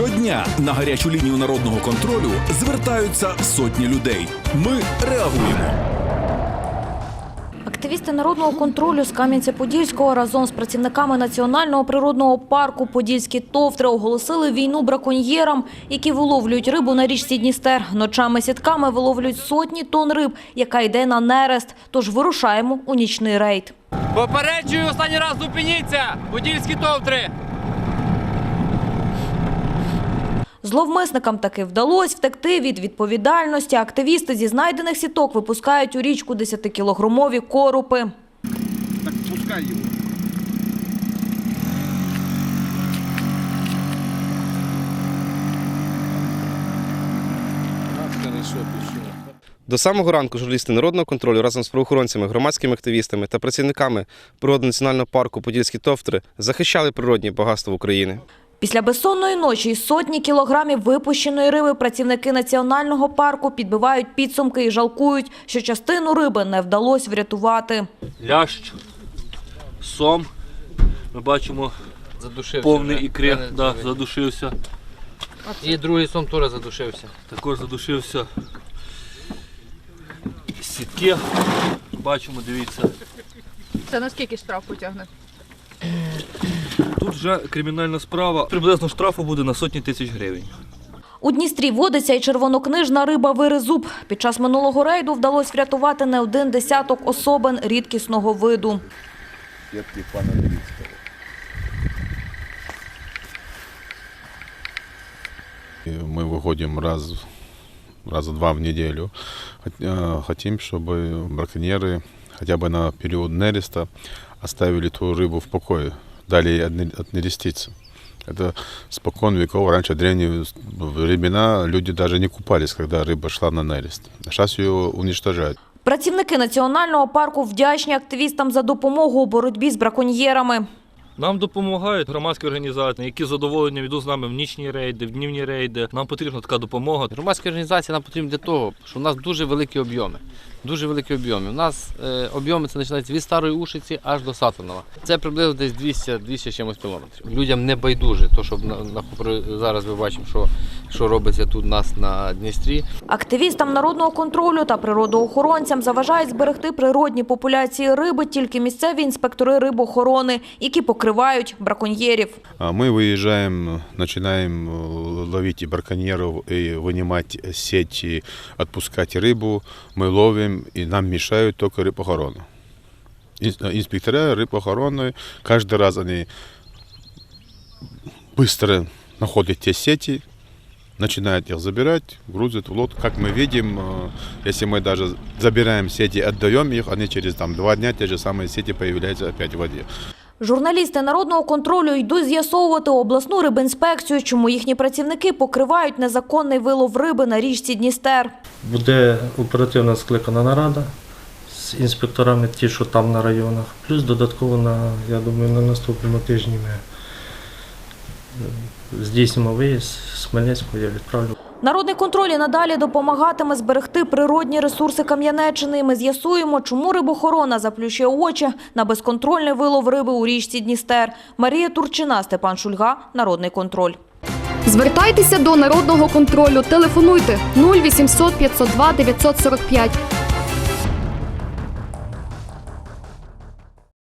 Щодня на гарячу лінію народного контролю звертаються сотні людей. Ми реагуємо. Активісти народного контролю з Кам'янця-Подільського разом з працівниками Національного природного парку Подільські товтри оголосили війну браконьєрам, які виловлюють рибу на річці Дністер. Ночами сітками виловлюють сотні тонн риб, яка йде на нерест. Тож вирушаємо у нічний рейд. Попереджую останній раз зупиніться! Подільські товтри! Зловмисникам таки вдалося втекти від відповідальності. Активісти зі знайдених сіток випускають у річку 10-кілограмові корупи. Так пускай его. До самого ранку журналісти народного контролю разом з правоохоронцями, громадськими активістами та працівниками природно-національного парку Подільські товтри захищали природні багатства України. Після безсонної ночі і сотні кілограмів випущеної риби працівники національного парку підбивають підсумки і жалкують, що частину риби не вдалося врятувати. лящ, сом. Ми бачимо Задушився. повний вже. ікри, да, задушився. І другий сом теж задушився. Також задушився сітки. Бачимо, дивіться. Це наскільки штраф потягне? Тут вже кримінальна справа. Приблизно штрафу буде на сотні тисяч гривень. У Дністрі водиться і червонокнижна риба виризуб. Під час минулого рейду вдалося врятувати не один десяток особин рідкісного виду. Сетки пана Новицкого. И Мы выходим раз, раза два в неделю. Хот- э, Хотим, чтобы браконьеры хотя бы на период нереста оставили ту рыбу в покое, дали ей отне- отнереститься. Это спокон веков. Раньше, древние времена, люди даже не купались, когда рыба шла на нерест. Сейчас ее уничтожают. Працівники національного парку вдячні активістам за допомогу у боротьбі з браконьєрами. Нам допомагають громадські організації, які з задоволенням йдуть з нами в нічні рейди, в днівні рейди. Нам потрібна така допомога. Громадські організації нам потрібні для того, що у нас дуже великі об'єми. Дуже великі об'єми. У нас е, об'єми це починається від старої Ушиці аж до Сатанова. Це приблизно десь 200 200 чимось кілометрів. Людям не байдуже, то що на, на, зараз ми бачимо, що, що робиться тут у нас на Дністрі. Активістам народного контролю та природоохоронцям заважають зберегти природні популяції риби тільки місцеві інспектори рибоохорони, які покривають браконьєрів. А Мы выезжаем, начинаем э, ловить и браконьеров, и вынимать сети, отпускать рыбу. Мы ловим, и нам мешают только рыбохороны. Ин- э, Инспектора рыбохороны, каждый раз они быстро находят те сети, начинают их забирать, грузят в лодку. Как мы видим, э, если мы даже забираем сети, отдаем их, они через там, два дня те же самые сети появляются опять в воде. Журналісти народного контролю йдуть з'ясовувати у обласну рибінспекцію, чому їхні працівники покривають незаконний вилов риби на річці Дністер. Буде оперативно скликана нарада з інспекторами, ті, що там на районах. Плюс додатково на, я думаю, на наступному тижні ми е, здійснимо виїзд з Хмельницького, я відправлю. Народний контроль і надалі допомагатиме зберегти природні ресурси Кам'янеччини. Ми з'ясуємо, чому рибохорона заплющує очі на безконтрольний вилов риби у річці Дністер. Марія Турчина, Степан Шульга, Народний контроль. Звертайтеся до народного контролю. Телефонуйте 0800 502 945